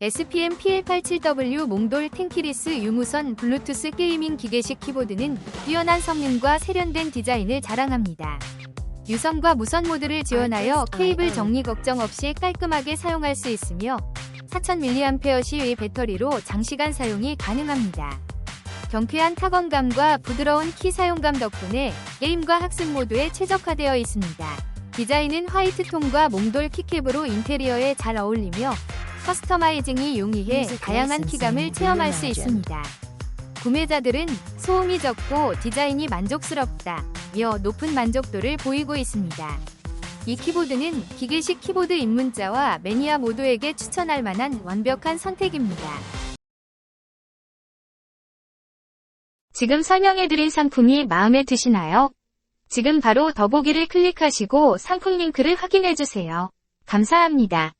SPM PL87W 몽돌 탱키리스 유무선 블루투스 게이밍 기계식 키보드는 뛰어난 성능과 세련된 디자인을 자랑합니다. 유선과 무선 모드를 지원하여 케이블 정리 걱정 없이 깔끔하게 사용할 수 있으며 4000mAh 시의 배터리로 장시간 사용이 가능합니다. 경쾌한 타건감과 부드러운 키 사용감 덕분에 게임과 학습 모두에 최적화되어 있습니다. 디자인은 화이트 톤과 몽돌 키캡으로 인테리어에 잘 어울리며 커스터마이징이 용이해 다양한 키감을 체험할 수 있습니다. 구매자들은 소음이 적고 디자인이 만족스럽다. 며 높은 만족도를 보이고 있습니다. 이 키보드는 기계식 키보드 입문자와 매니아 모두에게 추천할 만한 완벽한 선택입니다. 지금 설명해드린 상품이 마음에 드시나요? 지금 바로 더보기를 클릭하시고 상품 링크를 확인해주세요. 감사합니다.